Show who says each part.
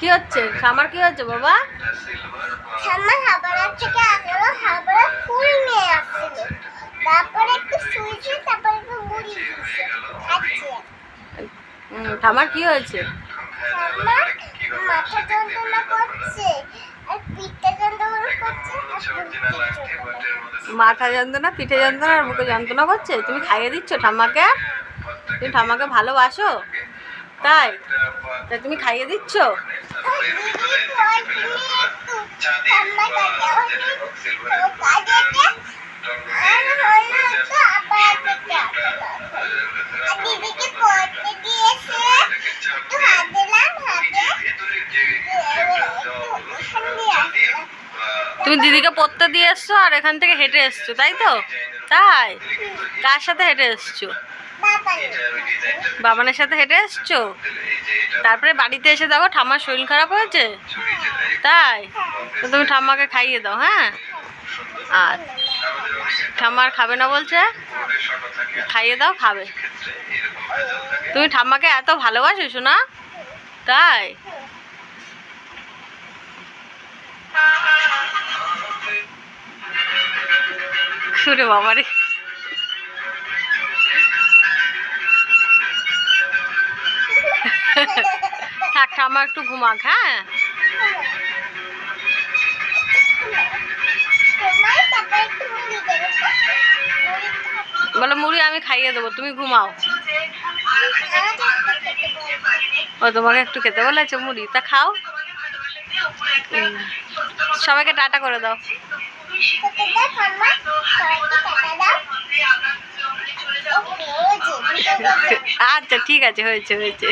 Speaker 1: কি হচ্ছে? আমার কি হচ্ছে বাবা?
Speaker 2: ঠাম্মা হাবড়ার থেকে আসলো হাবড়া ফুল নিয়ে আসছিল তারপরে একটু শুয়েছে তারপরে একটু মুড়ি খাচ্ছে।
Speaker 1: কি হয়েছে?
Speaker 2: মাথা যন্ত্রণা করছে আর বুকের যন্ত্রণা করছে।
Speaker 1: মাথা যন্ত্রণা পিঠে যন্ত্রণা আর বুকে যন্ত্রণা করছে? তুমি খাইয়ে দিচ্ছ ঠাম্মাকে? তুমি ঠাম্মাকে ভালোবাসো? তাই? তাই তুমি খাইয়ে দিচ্ছ?
Speaker 2: তুমি তো দিদিকে পড়তে দিয়ে
Speaker 1: এসছো আর এখান থেকে হেঁটে এসছো, তাই তো? তাই? কার সাথে হেঁটে এসছো? বাবানের সাথে হেঁটে এসছো? তারপরে বাড়িতে এসে দেখো ঠাম্মার শরীর খারাপ হয়েছে? তাই? তো তুমি ঠাম্মাকে খাইয়ে দাও হ্যাঁ? আর ঠাম্মার খাবে না বলছে? খাইয়ে দাও, খাবে। তুমি ঠাম্মাকে এত ভালোবাসো শোনা তাই? সুরে বাবারে। থাক, ঠাম্মা একটু ঘুমাক হ্যাঁ? বলো, মুড়ি আমি খাইয়ে দেবো, তুমি ঘুমাও। ও, তোমাকে একটু খেতে বলেছে মুড়ি, তা খাও। সবাইকে টাটা করে দাও। আচ্ছা ঠিক আছে, হয়েছে হয়েছে।